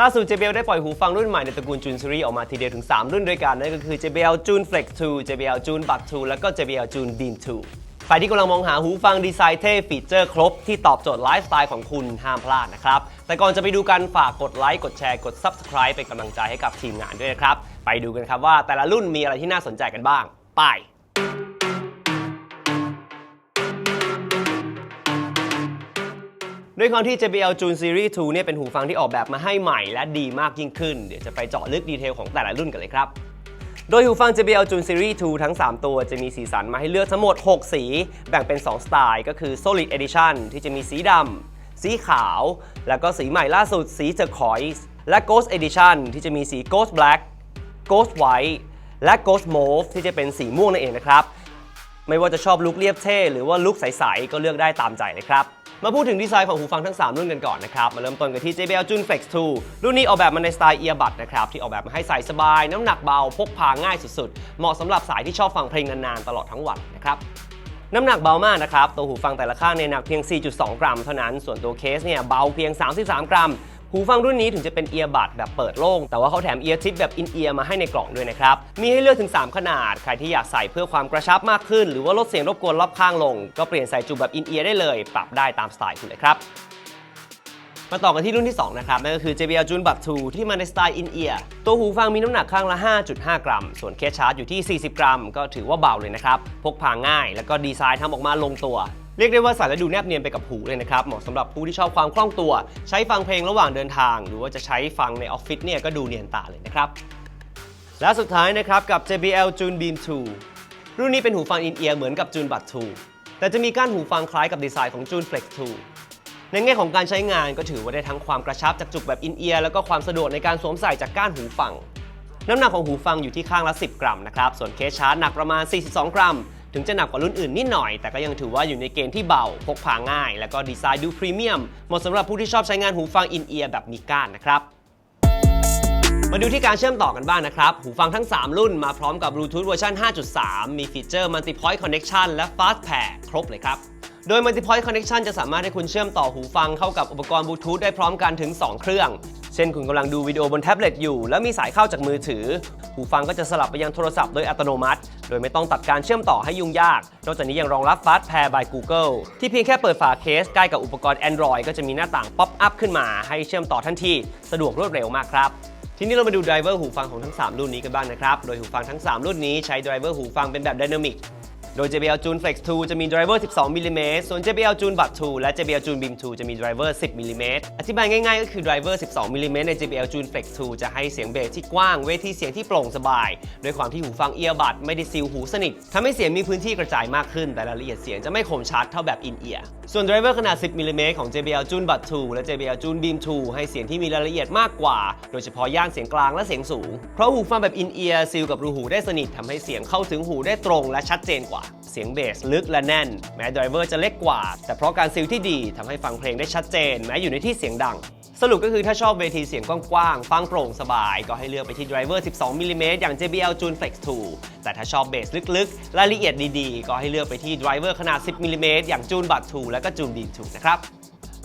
ล่าสุด JBL ได้ปล่อยหูฟังรุ่นใหม่ในตระกูล June Series ออกมาทีเดียวถึง 3 รุ่นด้วยกันนั่นก็คือ JBL June Flex 2 JBL June Bud 2 แล้วก็ JBL June Beam 2 ใครที่กำลังมองหาหูฟังดีไซน์เท่ฟีเจอร์ครบ ที่ตอบโจทย์ไลฟ์สไตล์ของคุณห้ามพลาดนะครับ แต่ก่อนจะไปดูกันฝากกดไลค์กดแชร์กด Subscribe เป็นกำลังใจให้กับทีมงานด้วยนะครับ ไปดูกันครับว่าแต่ละรุ่นมีอะไรที่น่าสนใจกันบ้าง ไป ด้วยความที่ JBL June Series 2เนี่ยเป็นหูฟังที่ออกแบบมาให้ใหม่และดีมากยิ่งขึ้น เดี๋ยวจะไปเจาะลึกดีเทลของแต่ละรุ่นกันเลยครับ โดยหูฟัง JBL June Series 2 ทั้ง 3 ตัวจะมีสีสันมาให้เลือกทั้งหมด 6 สี แบ่งเป็น 2 สไตล์ ก็คือ Solid Edition ที่จะมีสีดำสีขาว แล้วก็สีใหม่ล่าสุดสี Turquoise และ Ghost Edition ที่จะมีสี Ghost Black Ghost White และ Ghost Mauve ที่จะเป็นสีม่วงนั่นเองนะครับ ไม่ว่าจะชอบลุคเรียบเท่หรือว่าลุคใสๆก็เลือกได้ตามใจเลยครับ มาพูดถึงดีไซน์ของหูฟังทั้ง 3 รุ่นกันก่อนนะครับ มาเริ่มต้นกันที่ JBL June Flex 2 รุ่นนี้ออกแบบมาในสไตล์เอียบัดนะครับ ที่ออกแบบมาให้ใส่สบาย น้ำหนักเบา พกพาง่ายสุดๆ เหมาะสำหรับสายที่ชอบฟังเพลงนานๆ ตลอดทั้งวันนะครับน้ำหนักเบามากนะครับ ตัวหูฟังแต่ละข้างเนี่ยหนักเพียง 4.2 กรัมเท่านั้น ส่วนตัวเคสเนี่ยเบาเพียง 33 กรัม หูฟังรุ่นนี้ถึงจะเป็นเอียบัดแบบเปิดโล่ง แต่ว่าเขาแถมเอียร์ทิปแบบอินเอียร์มาให้ในกล่องด้วยนะครับ มีให้เลือกถึง 3 ขนาด ใครที่อยากใส่เพื่อความกระชับมากขึ้น หรือว่าลดเสียงรบกวนรอบข้างลง ก็เปลี่ยนใส่จุกแบบอินเอียร์ได้เลย ปรับได้ตามสไตล์คุณเลยครับมาต่อกันที่รุ่นที่ 2 นะครับ นั่นก็คือ JBL Junebud 2 ที่มาในสไตล์ in-ear ตัวหูฟังมีน้ำหนักข้างละ 5.5 กรัม ส่วนเคสชาร์จอยู่ที่ 40 กรัม ก็ถือว่าเบาเลยนะครับ พกพาง่าย แล้วก็ดีไซน์ทำออกมาลงตัว เรียกได้ว่าใส่แล้วดูแนบเนียนไปกับหูเลยนะครับ เหมาะสำหรับผู้ที่ชอบความคล่องตัว ใช้ฟังเพลงระหว่างเดินทาง หรือว่าจะใช้ฟังในออฟฟิศเนี่ยก็ดูเนียนตาเลยนะครับ และสุดท้ายนะครับกับ JBL June Beam 2 รุ่นนี้เป็นหูฟัง in-ear เหมือนกับ June Bud 2 แต่จะมีก้านหูฟังคล้ายกับดีไซน์ของ June Flex 2 ในแง่ของการใช้งานก็ถือว่าได้ทั้งความกระชับจากจุกแบบอินเอียร์แล้วก็ความสะดวกในการสวมใส่จากก้านหูฟังน้ำหนักของหูฟังอยู่ที่ข้างละ 10 กรัมนะครับ ส่วนเคสชาร์จหนักประมาณ 42 กรัม ถึงจะหนักกว่ารุ่นอื่นนิดหน่อย แต่ก็ยังถือว่าอยู่ในเกณฑ์ที่เบา พกพาง่าย แล้วก็ดีไซน์ดูพรีเมียม เหมาะสำหรับผู้ที่ชอบใช้งานหูฟังอินเอียร์แบบมีก้านนะครับมาดูที่การเชื่อมต่อกันบ้างนะครับ หูฟังทั้ง 3 รุ่นมาพร้อมกับบลูทูธเวอร์ชัน5.3 มีฟีเจอร์ Multi-Point Connection และ Fast Pair ครบเลยครับ โดย Multi-Point Connection จะสามารถให้คุณเชื่อมต่อหูฟังเข้ากับอุปกรณ์บลูทูธได้พร้อมกันถึง 2 เครื่อง เช่นคุณกำลังดูวิดีโอบนแท็บเล็ตอยู่ แล้วมีสายเข้าจากมือถือ หูฟังก็จะสลับไปยังโทรศัพท์โดยอัตโนมัติ โดยไม่ต้องตัดการเชื่อมต่อให้ยุ่งยาก นอกจากนี้ยังรองรับ Fast Pair by Google ที่เพียงแค่เปิดฝาเคสใกล้กับอุปกรณ์ Android ก็จะมีหน้าต่างป๊อปอัพขึ้นมาให้เชื่อมต่อทันทีสะดวกรวดเร็วมากครับทีนี้เรามาดูไดรเวอร์หูฟังของทั้ง 3 รุ่นนี้กันบ้างนะครับ โดยหูฟังทั้ง 3 รุ่นนี้ใช้ไดรเวอร์หูฟังเป็นแบบไดนามิก โดย JBL June Flex 2 จะมีไดรเวอร์ 12มิลลิเมตรส่วน JBL June Bud 2 และ JBL June Beam 2 จะมีไดรเวอร์ 10มิลลิเมตรอธิบายง่ายๆ ก็คือไดรเวอร์ 12มิลลิเมตรใน JBL June Flex 2 จะให้เสียงเบสที่กว้าง เวทีเสียงที่โปร่งสบายโดยความที่หูฟังเอียร์บัดไม่ได้ซีลหูสนิททำให้เสียงมีพื้นที่กระจายมากขึ้น แต่รายละเอียดเสียงจะไม่คมชัดเท่าแบบ in ear ส่วนไดรเวอร์ขนาด 10มิลลิเมตรของ JBL June Bud 2 และ JBL June Beam 2 ให้เสียงที่มีรายละเอียดมากกว่า โดยเฉพาะย่านเสียงกลางและเสียงสูง เพราะหูฟังแบบ in ear ซีลกับรูหูได้สนิททำให้เสียงเข้าถึงหูได้ตรงและชัดเจนกว่า เสียงเบสลึกและแน่น แม้ไดรเวอร์จะเล็กกว่า แต่เพราะการซิลที่ดีทำให้ฟังเพลงได้ชัดเจน แม้อยู่ในที่เสียงดัง สรุปก็คือถ้าชอบเวทีเสียงกว้างๆ ฟังโปร่งสบาย ก็ให้เลือกไปที่ไดรเวอร์12มิลลิเมตรอย่าง JBL June Flex 2 แต่ถ้าชอบเบสลึกๆ รายละเอียดดีๆ ก็ให้เลือกไปที่ไดรเวอร์ขนาด 10มิลลิเมตรอย่าง June Bud 2 และก็ June Dean 2นะครับ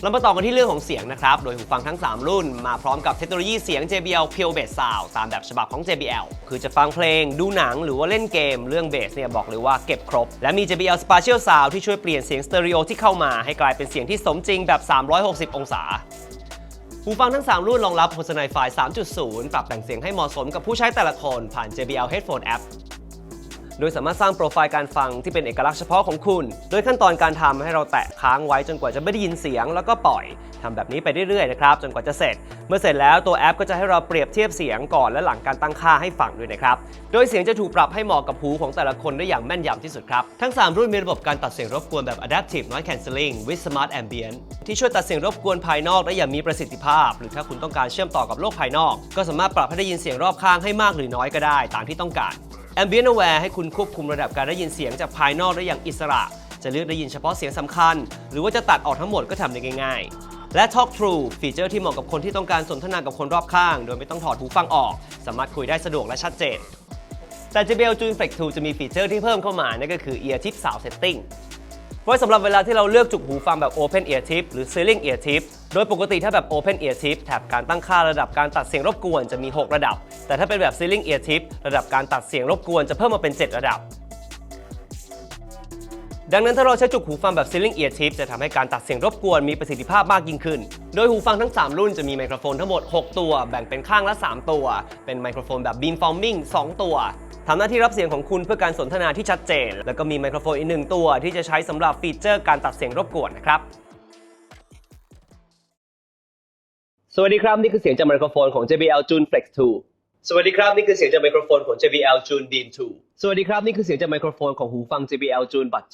เรามาต่อกันที่เรื่องของเสียงนะครับ โดยหูฟังทั้ง 3 รุ่น มาพร้อมกับเทคโนโลยีเสียง JBL Pure Bass Sound ตามแบบฉบับของ JBL คือจะฟังเพลง ดูหนังหรือว่าเล่นเกม เรื่องเบสเนี่ยบอกเลยว่าเก็บครบ และมี JBL Spatial Sound ที่ช่วยเปลี่ยนเสียงสเตอริโอที่เข้ามาให้กลายเป็นเสียงที่สมจริงแบบ 360 องศาหูฟังทั้ง 3 รุ่นรองรับ p e r s o n a l i f y 3.0 ปรับแต่งเสียงให้เหมาะสมกับผู้ใช้แต่ละคนผ่าน JBL Headphone App โดยสามารถสร้างโปรไฟล์การฟังที่เป็นเอกลักษณ์เฉพาะของคุณ โดยขั้นตอนการทำให้เราแตะค้างไว้จนกว่าจะไม่ได้ยินเสียง แล้วก็ปล่อยทำแบบนี้ไปเรื่อยๆนะครับจนกว่าจะเสร็จ เมื่อเสร็จแล้วตัวแอปก็จะให้เราเปรียบเทียบเสียงก่อนและหลังการตั้งค่าให้ฟังด้วยนะครับ โดยเสียงจะถูกปรับให้เหมาะกับหูของแต่ละคนได้อย่างแม่นยำที่สุดครับ ทั้ง 3 รุ่นมีระบบการตัดเสียงรบกวนแบบ Adaptive Noise Cancelling with Smart Ambient ที่ช่วยตัดเสียงรบกวนภายนอกได้อย่างมีประสิทธิภาพ หรือถ้าคุณต้องการเชื่อมต่อกับโลกภายนอก ก็สามารถปรับให้ได้ยินเสียงรอบข้างให้มากหรือน้อยก็ได้ตามที่ต้องการ Ambient Aware ให้คุณควบคุมระดับการได้ยินเสียงจากภายนอกได้อย่างอิสระ จะเลือกได้ยินเฉพาะเสียงสำคัญ หรือว่าจะตัดออกทั้งหมดก็ทำได้ง่ายๆ และ Talk True ฟีเจอร์ที่เหมาะกับคนที่ต้องการสนทนากับคนรอบข้าง โดยไม่ต้องถอดหูฟังออก สามารถคุยได้สะดวกและชัดเจน แต่ JBL June Flex 2จะมีฟีเจอร์ที่เพิ่มเข้ามานั่นก็คือ Ear Tip Sound Setting ไว้สำหรับเวลาที่เราเลือกจุกหูฟังแบบ Open Ear Tip หรือ Ceiling Ear Tip โดยปกติถ้าแบบ Open Ear Tip แถบการตั้งค่าระดับการตัดเสียงรบกวนจะมี 6 ระดับ แต่ถ้าเป็นแบบ Ceiling Ear Tip ระดับการตัดเสียงรบกวนจะเพิ่มมาเป็น 7 ระดับ ดังนั้นถ้าเราใช้จุกหูฟังแบบ Ceiling Ear Tip จะทำให้การตัดเสียงรบกวนมีประสิทธิภาพมากยิ่งขึ้น โดยหูฟังทั้ง 3 รุ่นจะมีไมโครโฟนทั้งหมด 6 ตัว แบ่งเป็นข้างละ 3 ตัว เป็นไมโครโฟนแบบ Beam Forming 2 ตัวทำหน้าที่รับเสียงของคุณเพื่อการสนทนาที่ชัดเจน แล้วก็มีไมโครโฟนอีกหนึ่งตัวที่จะใช้สำหรับฟีเจอร์การตัดเสียงรบกวนนะครับ วัสดีครับ นี่คือเสียงจากไมโครโฟนของ JBL June Flex 2 สวัสดีครับนี่คือเสียงจากไมโครโฟนของ JBL June Dean 2 สวัสดีครับนี่คือเสียงจากไมโครโฟนของหูฟัง JBL June Bud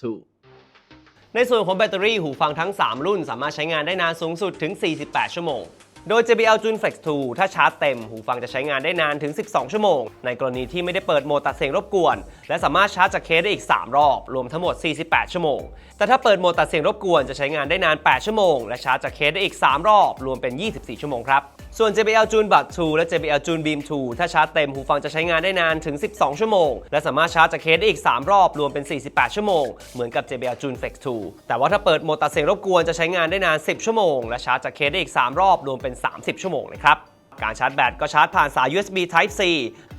2 ในส่วนของแบตเตอรี่หูฟังทั้ง 3 รุ่นสามารถใช้งานได้นานสูงสุดถึง 48 ชั่วโมง โดย JBL June Flex 2 ถ้าชาร์จเต็ม หูฟังจะใช้งานได้นานถึง 12 ชั่วโมง ในกรณีที่ไม่ได้เปิดโหมดตัดเสียงรบกวน และสามารถชาร์จจากเคสได้อีก 3 รอบ รวมทั้งหมด 48 ชั่วโมง แต่ถ้าเปิดโหมดตัดเสียงรบกวนจะใช้งานได้นาน 8 ชั่วโมง และชาร์จจากเคสได้อีก 3 รอบ รวมเป็น 24 ชั่วโมงครับ ส่วน JBL June Bud 2 และ JBL June Beam 2 ถ้าชาร์จเต็มหูฟังจะใช้งานได้นานถึง 12 ชั่วโมง และสามารถชาร์จจากเคสได้อีก 3 รอบรวมเป็น 48 ชั่วโมง เหมือนกับ JBL June Flex 2 แต่ว่าถ้าเปิดโหมดตัดเสียงรบกวนจะใช้งานได้นาน 10 ชั่วโมง และชาร์จจากเคสได้อีก 3 รอบรวมเป็น 30 ชั่วโมงเลยครับการชาร์จแบตก็ชาร์จผ่านสาย USB Type C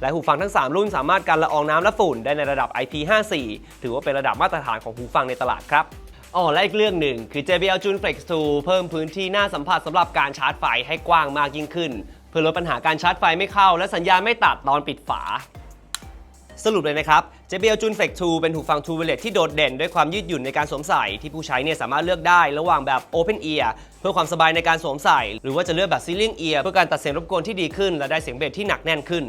และหูฟังทั้ง 3 รุ่นสามารถกันละอองน้ำและฝุ่นได้ในระดับ IP54 ถือว่าเป็นระดับมาตรฐานของหูฟังในตลาดครับ อ๋อและอีกเรื่องหนึ่งคือ JBL June Flex 2 เพิ่มพื้นที่หน้าสัมผัสสำหรับการชาร์จไฟให้กว้างมากยิ่งขึ้น เพื่อลดปัญหาการชาร์จไฟไม่เข้า และสัญญาณไม่ตัดตอนปิดฝา สรุปเลยนะครับ JBL June Flex 2 เป็นหูฟัง True Wireless ที่โดดเด่นด้วยความยืดหยุ่นในการสวมใส่ที่ผู้ใช้เนี่ยสามารถเลือกได้ระหว่างแบบ Open Ear เพื่อความสบายในการสวมใส่ หรือว่าจะเลือกแบบ Ceiling Ear เพื่อการตัดเสียงรบกวนที่ดีขึ้น และได้เสียงเบสที่หนักแน่นขึ้น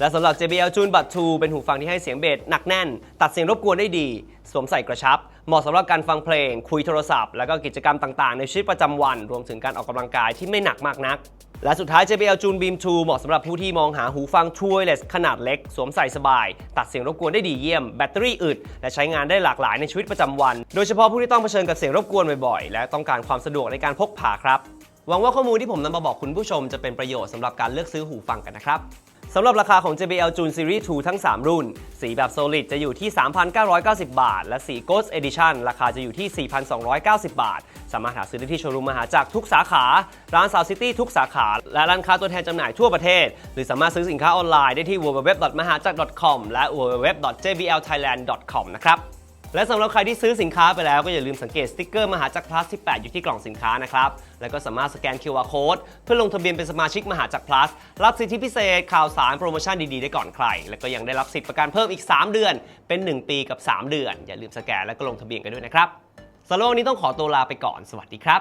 และสำหรับ JBL June Bud 2 เป็นหูฟังที่ให้เสียงเบสหนักแน่น ตัดเสียงรบกวนได้ดี สวมใส่กระชับ เหมาะสำหรับการฟังเพลง คุยโทรศัพท์ แล้วก็กิจกรรมต่างๆ ในชีวิตประจำวัน รวมถึงการออกกำลังกายที่ไม่หนักมากนัก และสุดท้าย JBL June Beam 2 เหมาะสำหรับผู้ที่มองหาหูฟัง True Wireless ขนาดเล็ก สวมใส่สบาย ตัดเสียงรบกวนได้ดีเยี่ยม แบตเตอรี่อึด และใช้งานได้หลากหลายในชีวิตประจำวัน โดยเฉพาะผู้ที่ต้องเผชิญกับเสียงรบกวนบ่อยๆ และต้องการความสะดวกในการพกพาครับ หวังว่าข้อมูลที่ผมนำมาบอกคุณผู้ชมจะเป็นประโยชน์สำหรับการเลือกซื้อหูฟังกันนะครับ สำหรับราคาของ JBL June Series 2 ทั้ง 3 รุ่น สีแบบ Solid จะอยู่ที่ 3,990 บาท และสี Ghost Edition ราคาจะอยู่ที่ 4,290 บาท สามารถหาซื้อได้ที่โชว์รูมมหาจักรทุกสาขา ร้านสาวซิตี้ทุกสาขา และร้านค้าตัวแทนจำหน่ายทั่วประเทศ หรือสามารถซื้อสินค้าออนไลน์ได้ที่ www.mahajack.com และ www.jblthailand.com นะครับ และสำหรับใครที่ซื้อสินค้าไปแล้วก็อย่าลืมสังเกตสติกเกอร์มหาจักรพลัสที่แปะอยู่ที่กล่องสินค้านะครับ แล้วก็สามารถสแกน QR code เพื่อลงทะเบียนเป็นสมาชิกมหาจักรพลัส รับสิทธิพิเศษข่าวสารโปรโมชั่นดีๆได้ก่อนใคร แล้วก็ยังได้รับสิทธิประกันเพิ่มอีก 3 เดือน เป็น 1 ปีกับ 3 เดือน อย่าลืมสแกนแล้วก็ลงทะเบียนกันด้วยนะครับสำหรับวันนี้ต้องขอตัวลาไปก่อน สวัสดีครับ